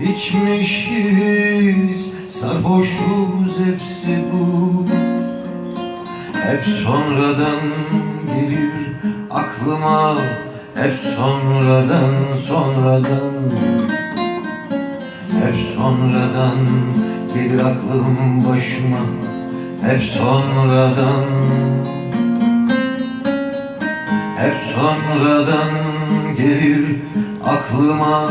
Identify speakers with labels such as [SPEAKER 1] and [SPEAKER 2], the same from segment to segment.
[SPEAKER 1] içmişiz Sarhoşuz hepsi bu. Hep sonradan gelir aklıma Hep sonradan sonradan. Hep sonradan gelir aklım başıma Hep sonradan. Hep sonradan gelir aklıma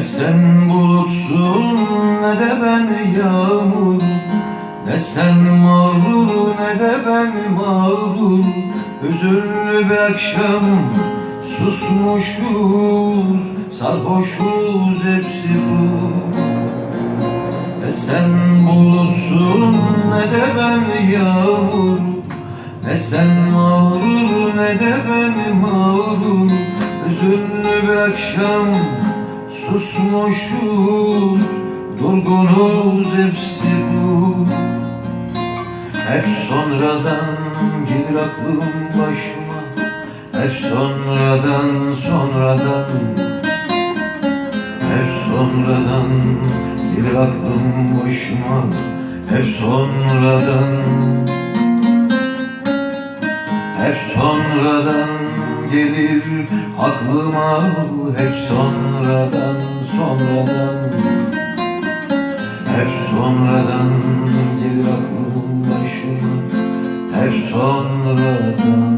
[SPEAKER 1] Ne sen bulutsun ne de ben yağmur. Ne sen mağrur ne de ben mağrur. Hüzünlü bir akşam susmuşuz Sarhoşuz hepsi bu. Ne sen bulutsun ne de ben yağmur. Ne sen mağrur ne de ben mağrur. Hüzünlü bir akşam Susmuşuz, durgunuz hepsi bu. Hep sonradan gelir aklım başıma Hep sonradan, sonradan. Hep sonradan gelir aklım başıma Hep sonradan. Hep sonradan gelir aklıma Hep sonradan sonradan. Hep sonradan gelir aklım başıma Hep sonradan